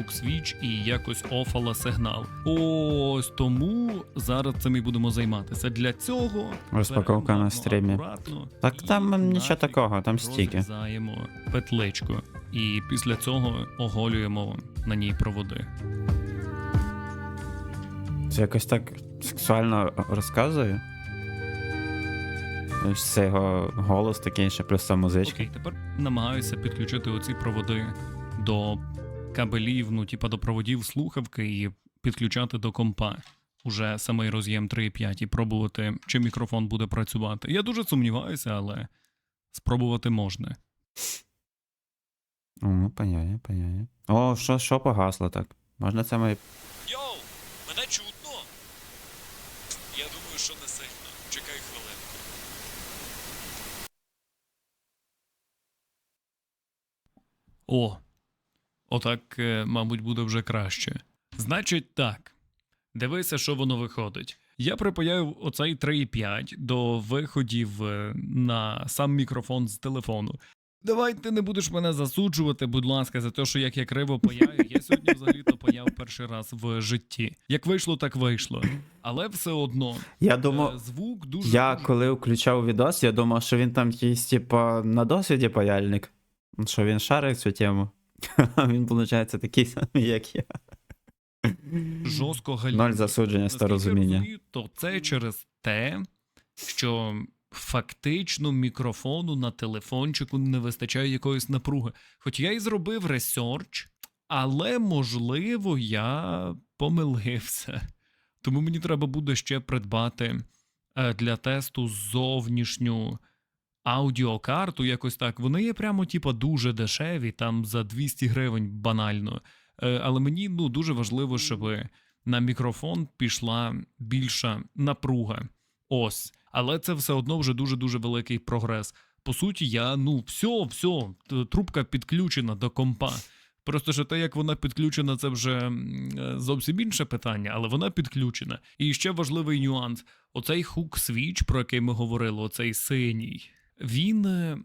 хук-свіч і якось офала сигнал. Ось тому зараз цим і будемо займатися. Для цього Розпаковка на стрімі. Так там нічого такого, там стільки. Розрізаємо петличку. І після цього оголюємо на ній проводи. Це якось так сексуально розказує. Це його голос такий, ще плюс сам музичка. Окей, тепер намагаюся підключити оці проводи до кабелів, ну, типа до проводів слухавки і підключати до компа. Уже самий роз'єм 3.5 і пробувати, чи мікрофон буде працювати. Я дуже сумніваюся, але спробувати можна. О, ну, паняє, паняє. О, що, що погасло так? Можна це моє. Йоу, мене чутно? Я думаю, що не сильно. Чекай хвилинку. О, отак, е, мабуть, буде вже краще. Значить так. Дивися, що воно виходить. Я припаяю оцей 3.5 до виходів е, на сам мікрофон з телефону. Давай ти не будеш мене засуджувати, будь ласка, за те, що як я криво паяю. Я сьогодні взагалі-то паяв перший раз в житті. Як вийшло, так вийшло. Але все одно Я е, думав. звук дуже. Я коли включав відос, я думав, що він там якийсь, типа, на досвіді паяльник. Що він шарить цю тему. Він, виходить, такий самий, як я. жорстко галіє. Ноль засудження з розуміння. То це через те, що фактично мікрофону на телефончику не вистачає якоїсь напруги. Хоч я і зробив ресерч, але можливо я помилився. Тому мені треба буде ще придбати е, для тесту зовнішню аудіокарту, якось так. Вони є прямо, типа, дуже дешеві, там за 200 гривень банально. Е, Але мені ну, дуже важливо, щоб на мікрофон пішла більша напруга. Ось. Але це все одно вже дуже-дуже великий прогрес. По суті, я ну все, все, трубка підключена до компа. Просто що те, як вона підключена, це вже е, зовсім інше питання, але вона підключена. І ще важливий нюанс: оцей хук свіч, про який ми говорили, оцей синій, він е,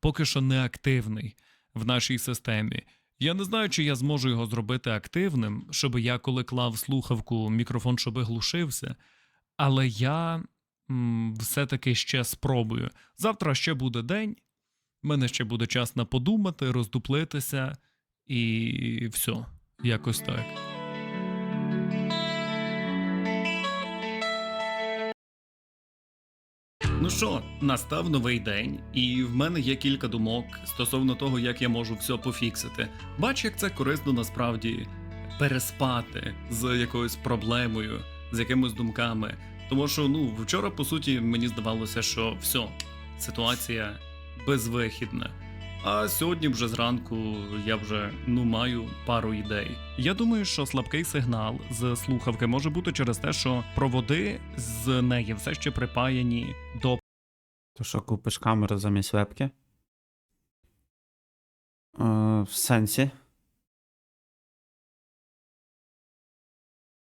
поки що не активний в нашій системі. Я не знаю, чи я зможу його зробити активним, щоб я, коли клав слухавку, мікрофон, щоб глушився. Але я все-таки ще спробую. Завтра ще буде день, в мене ще буде час на подумати, роздуплитися, і все, якось так. Ну що, настав новий день, і в мене є кілька думок стосовно того, як я можу все пофіксити. Бач, як це корисно насправді переспати з якоюсь проблемою, з якимись думками. Тому що ну вчора, по суті, мені здавалося, що все, ситуація безвихідна. А сьогодні вже зранку я вже ну маю пару ідей. Я думаю, що слабкий сигнал з слухавки може бути через те, що проводи з неї все ще припаяні до То що купиш камеру замість вебки? Е, в сенсі.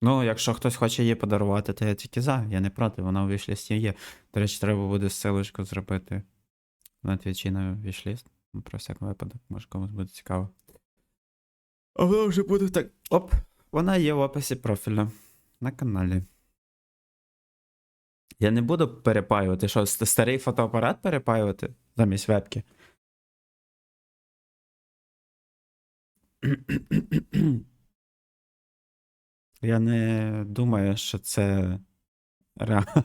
Ну, якщо хтось хоче її подарувати, то я тільки за. Я не проти, вона у вішлісті є. До речі, треба буде ссылочку зробити на твічі на вішліст. Ну, Про всяк випадок, може комусь буде цікаво. А вона вже буде так. Оп! Вона є в описі профіля на каналі. Я не буду перепаювати, що старий фотоапарат перепаювати замість вебки. Я не думаю, що це реально.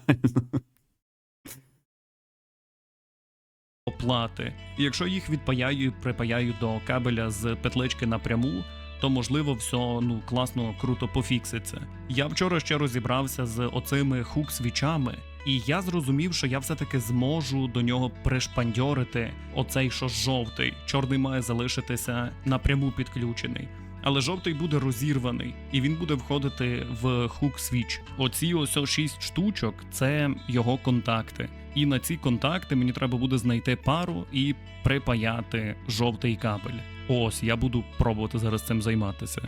Оплати. І якщо їх відпаяю, припаяю до кабеля з петлички напряму, то можливо все ну класно, круто пофікситься. Я вчора ще розібрався з оцими хук-свічами, і я зрозумів, що я все-таки зможу до нього пришпандьорити оцей, що жовтий. Чорний має залишитися напряму підключений. Але жовтий буде розірваний, і він буде входити в хук свіч. Оці ось шість штучок це його контакти. І на ці контакти мені треба буде знайти пару і припаяти жовтий кабель. Ось я буду пробувати зараз цим займатися.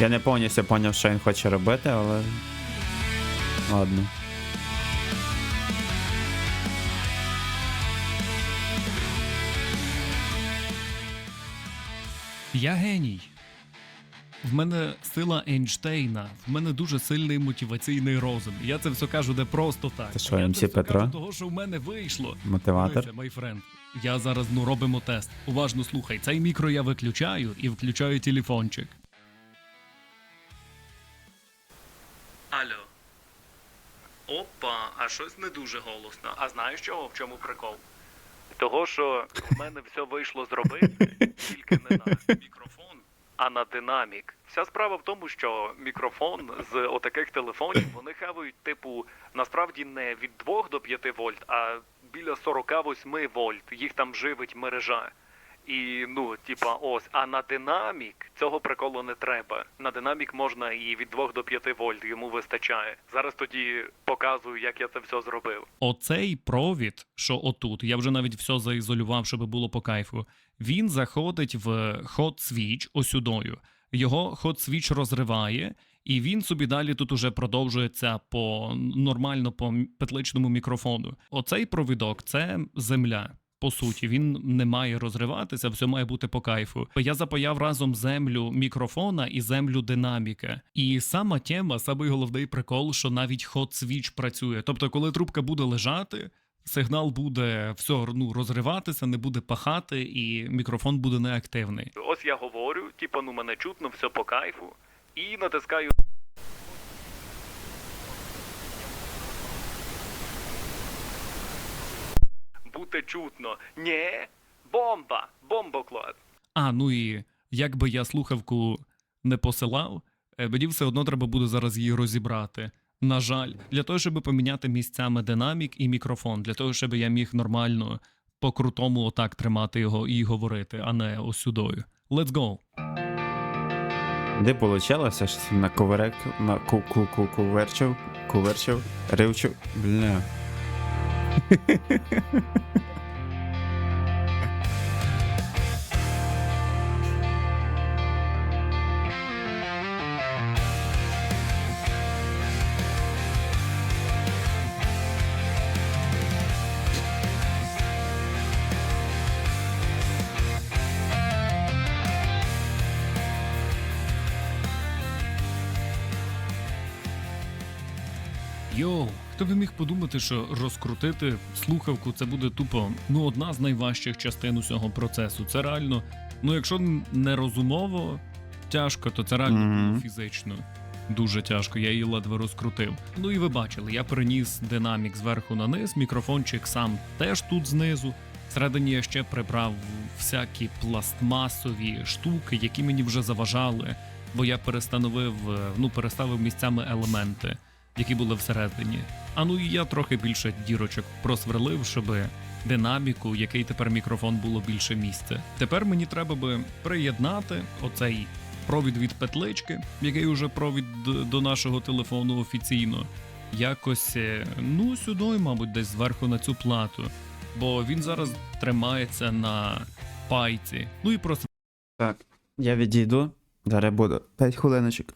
Я не повністю поняв, що він хоче робити, але. Ладно. Я геній. В мене сила Ейнштейна, в мене дуже сильний мотиваційний розум. Я це все кажу не просто так. Ти що, я МС це все Петро? кажу того, що в мене вийшло. Мотиватор. Дивися, френд. Я зараз ну робимо тест. Уважно слухай. Цей мікро я виключаю і включаю телефончик. Алло. Опа, а щось не дуже голосно. А знаєш чого? В чому прикол? Того, що в мене все вийшло зробити, тільки не на мікрофон, а на динамік. Вся справа в тому, що мікрофон з отаких телефонів вони хавають, типу, насправді не від 2 до 5 вольт, а біля 48 вольт. Їх там живить мережа. І ну, типа, ось, а на динамік цього приколу не треба. На динамік можна і від 2 до 5 вольт, йому вистачає. Зараз тоді показую, як я це все зробив. Оцей провід, що отут, я вже навіть все заізолював, щоб було по кайфу. Він заходить в hot switch осюдою. Його hot switch розриває, і він собі далі тут уже продовжується по нормально по петличному мікрофону. Оцей провідок це земля. По суті, він не має розриватися, все має бути по кайфу. Я запаяв разом землю мікрофона і землю динаміка. І сама тема, самий головний прикол, що навіть hot switch працює. Тобто, коли трубка буде лежати, сигнал буде все ну, розриватися, не буде пахати, і мікрофон буде неактивний. Ось я говорю, типу, ну мене чутно, все по кайфу, і натискаю. Бути чутно. Нє, бомба, бомбоклад. А, ну і як би я слухавку не посилав, е, мені все одно треба буде зараз її розібрати. На жаль, для того, щоб поміняти місцями динамік і мікрофон, для того, щоб я міг нормально по крутому отак тримати його і говорити, а не осюдою. сюдою. Let's go! Де получалося, що на коверек, на ку ку ку ривчив, бля. Йоу, хто би міг подумати, що розкрутити слухавку це буде тупо ну одна з найважчих частин усього процесу. Це реально, ну якщо не розумово тяжко, то це реально Мгм. було фізично. Дуже тяжко, я її ледве розкрутив. Ну і ви бачили, я переніс динамік зверху на низ, мікрофончик сам теж тут знизу. Всередині я ще прибрав всякі пластмасові штуки, які мені вже заважали, бо я перестановив, е, ну переставив місцями елементи які були всередині. А ну і я трохи більше дірочок просверлив, щоб динаміку, який тепер мікрофон було більше місця. Тепер мені треба би приєднати оцей провід від петлички, який уже провід до нашого телефону офіційно. Якось, е, ну, сюди, мабуть, десь зверху на цю плату. Бо він зараз тримається на пайці. Ну і просто Так, я відійду. Зараз буду. 5 хвилиночок.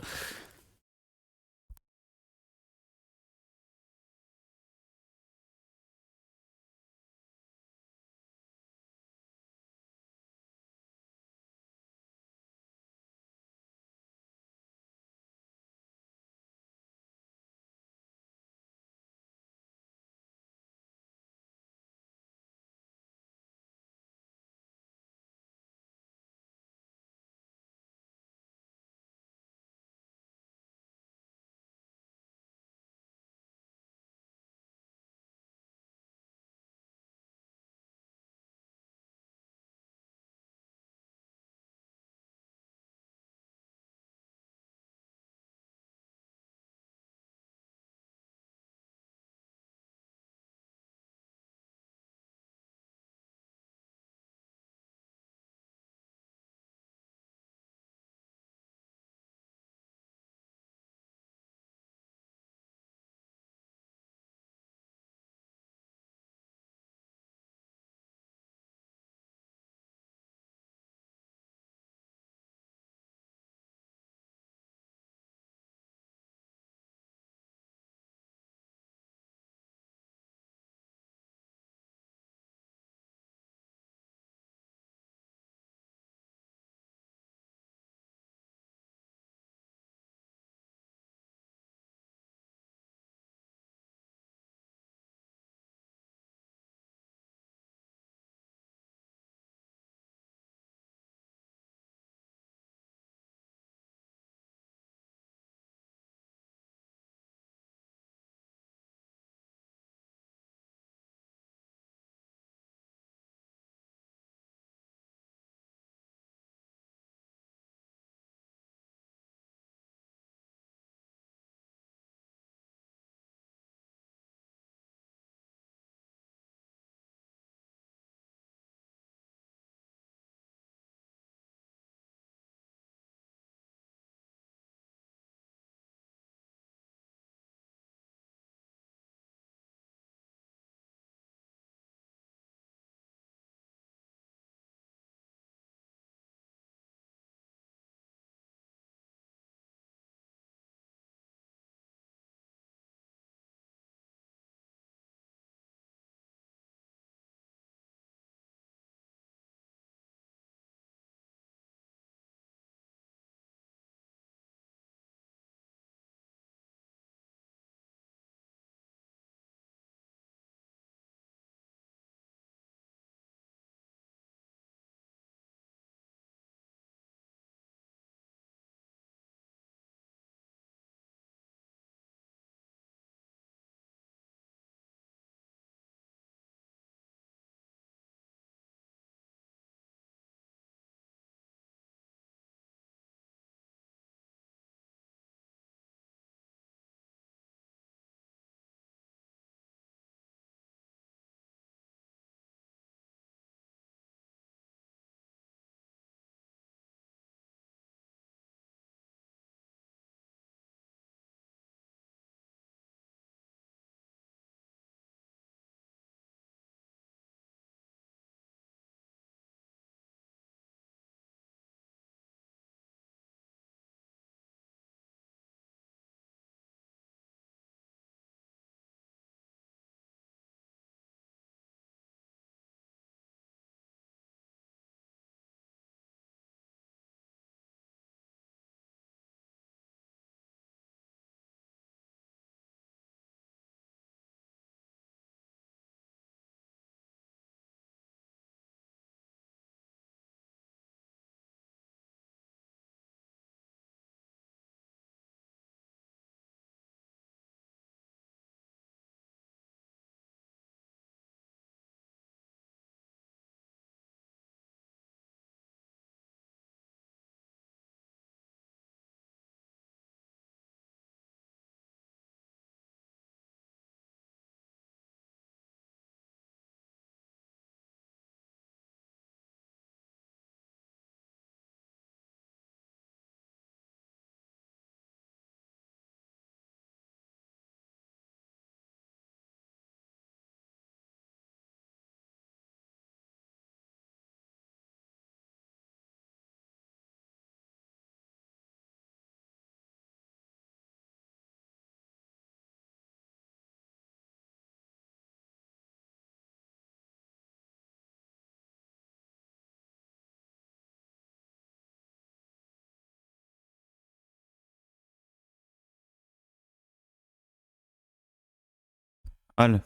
Алло.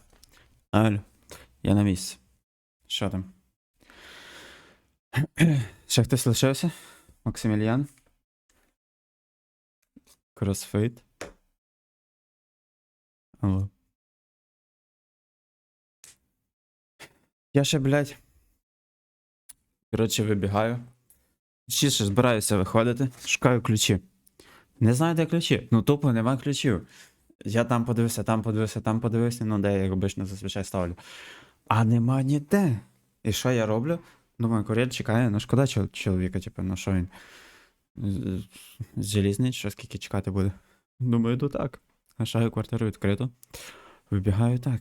Алло. Я на місці. Що там? Ще хтось лишився? Максиміліан? Кросфейт? Алло. Я ще, блядь. Коротше, вибігаю. Ще збираюся виходити. Шукаю ключі. Не знаю, де ключі. Ну, тупо нема ключів. Я там подивився, там подивився, там подивився, ну де я обично зазвичай ставлю. А нема ніде. І що я роблю? Думаю, кур'єр чекає, ну шкода чоловіка, типу, ну що він. з- З що скільки чекати буде. Думаю, йду так. Лишаю квартиру відкриту. Вибігаю так.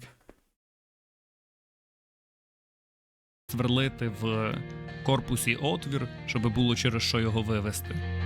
сверлити в корпусі отвір, щоб було через що його вивести.